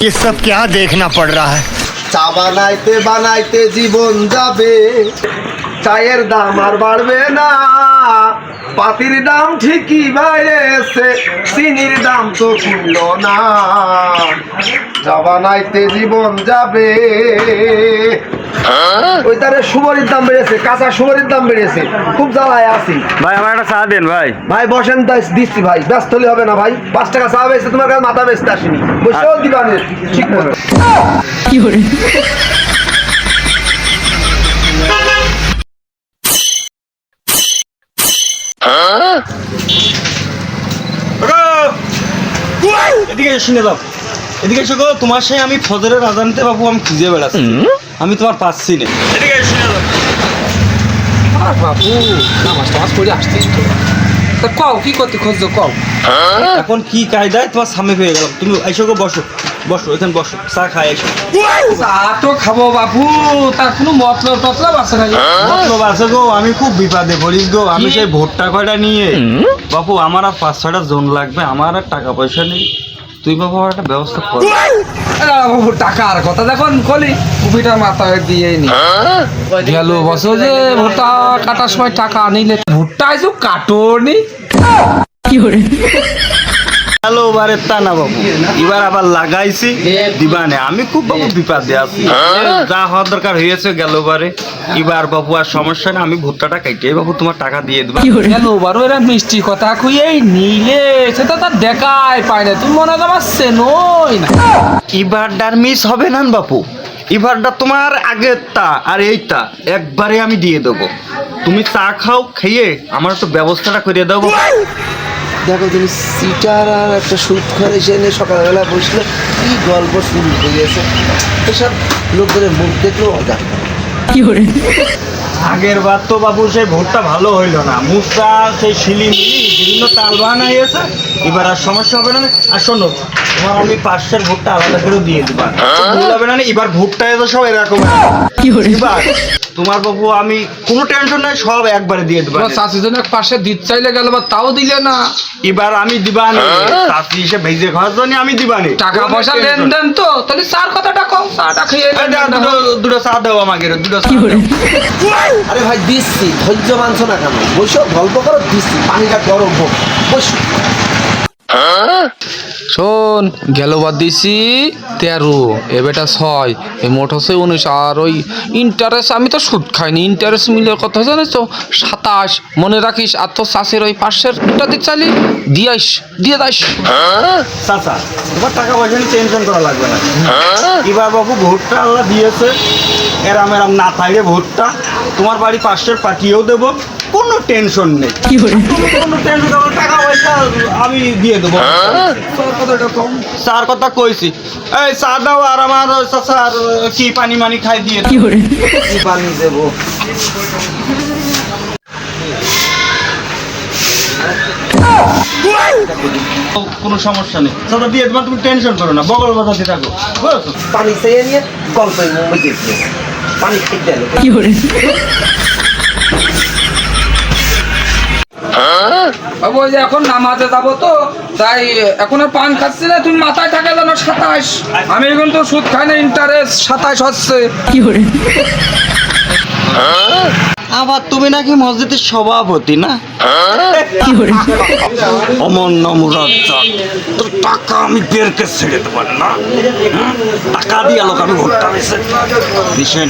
ये सब क्या देखना पड़ रहा है চা বানাইতে বানাইতে জীবন যাবে চায়ের দাম আর বাড়বে না পাতির দাম ঠিকই বাইরেছে চিনির দাম তো কিনল না চা বানাইতে জীবন যাবে ওই তারে সুবরির দাম বেড়েছে কাঁচা সুবরির দাম বেড়েছে। খুব জ্বালায় আছি। ভাই আমার একটা চা দেন ভাই। ভাই বসেন তাই দিচ্ছি ভাই। ব্যস্ত হলে হবে না ভাই। পাঁচ টাকা চা বেচতে তোমার কাছে মাথা বেচতে আসেনি। বসেও দিবানে ঠিক মতো। এদিকে শুনে দাও এদিকে এসো গো তোমার সেই আমি ফজরের আজানতে বাবু আমি খুঁজে বেড়াচ্ছি। আমি তোমার পাচ্ছি না। আর বাবু নামাজ টামাজ পড়ে তো তা কও কি করতে খুঁজছো কও? এখন কি কায়দায় তোমার সামনে পেয়ে গেলাম তুমি এসো গো বসো বসো এখানে বসো চা খাই এসো। চা তো খাব বাবু তার কোনো মতলব টতলব আছে নাকি? মতলব আছে গো আমি খুব বিপদে পড়িস গো আমি সেই ভোটটা কয়টা নিয়ে? বাপু আমার আর পাঁচ ছয়টা জোন লাগবে আমার আর টাকা পয়সা নেই। তুই বাবু একটা ব্যবস্থা কর। আরে বাবু টাকার কথা দেখুন কলি। কুপিটার মাথায় দিয়ে নি। গেল বছর যে ভুট্টা কাটার সময় টাকা নিলে ভুট্টা এসে কাটোনি। হ্যালো এবারে তা না বাবু। এবার আবার লাগাইছি দিবানে। আমি খুব বাবু বিপদে আছি। যা হওয়ার দরকার হয়েছে গেল বারে। এবার বাবু আর সমস্যা নেই আমি ভুট্টাটা কাইটে বাবু তোমার টাকা দিয়ে দেবো। গেল বারো এরা মিষ্টি কথা খুঁয়েই নিলে সেটা তার দেখাই পায় না। তুমি মনে হয় আমার চেনই না। এবারটার মিস হবে না বাপু। এবারটা তোমার আগেরটা আর এইটা একবারে আমি দিয়ে দেবো। তুমি চা খাও খেয়ে আমার তো ব্যবস্থাটা করে দেবো দেখো তুমি সিটার আর একটা সুদ ঘরে এসে এনে সকালবেলা বসলে কি গল্প শুরু হয়ে গেছে। এসব লোকদের মুখ দেখলেও অজা আগের বার তো বাবু সেই ভোটটা ভালো হইল না। মুসরা সেই শিলি মিলি বিভিন্ন তাল হয়েছে এবার আর সমস্যা হবে না। আর শোনো তোমার আমি পাশের ভোটটা আলাদা করে দিয়ে দিবা। ভুল হবে না এবার ভোটটা এসে সব এরকম। কি এবার তোমার বাবু আমি কোনো টেনশন নাই সব একবারে দিয়ে দিবা। তোমার চাষি জন্য পাশে দিত চাইলে গেল বা তাও দিলে না। এবার আমি দিবানি চাষি হিসেবে ভেজে খাওয়ার জন্য আমি দিবানি টাকা পয়সা লেনদেন তো তাহলে চার কথাটা কম চাটা খেয়ে দুটো দুটো চা দাও আমাকে দুটো চা। আরে ভাই দিচ্ছি ধৈর্য মানছো না কেন? বসো গল্প করো দিচ্ছি পানিটা গরম হোক। বসো। শোন গেল বাদ দিছি তেরো এ বেটা ছয় এ মোট হচ্ছে উনিশ আর ওই ইন্টারেস্ট আমি তো সুদ খাইনি ইন্টারেস্ট মিলের কথা জানিস তো? সাতাশ মনে রাখিস আর তো চাষের ওই পাশের দুটা দিক চাইলি দিয়াইস দিয়ে দাস চাচা তোমার টাকা পয়সা নিয়ে টেনশন করা লাগবে না। এবার বাবু ভোটটা আল্লাহ দিয়েছে এরাম এরাম না থাকে ভোটটা। তোমার বাড়ি পাশের পাঠিয়েও দেবো। কোনো টেনশন নেই। কোনো টেনশন টাকা পয়সা আমি দিয়ে দেবো। চার কথা কইছি। এই চা দাও আর আমার আর কি পানি মানি খাই দিয়ে দাও। কি পানি দেবো? কোনো সমস্যা নেই। চাচা দিয়ে তোমার তুমি টেনশন করো না। বগল বাজাতে থাকো। বুঝেছ? পানি চেয়ে নিয়ে গল্পের মুম্বাই পানি ওই যে এখন নামাজে যাব তো তাই এখন পান খাচ্ছি না তুমি মাথায় থাকে যেন সাতাশ। আমি এখন তো সুদ খাই না ইন্টারেস্ট সাতাশ হচ্ছে। আবার তুমি নাকি মসজিদের সভাপতি, না? অমন নমরাজ্জাক তোর টাকা আমি বেরকে ছেড়ে দেবার না টাকা দিয়ে লোক আমি ভোটটা দিছে দিছে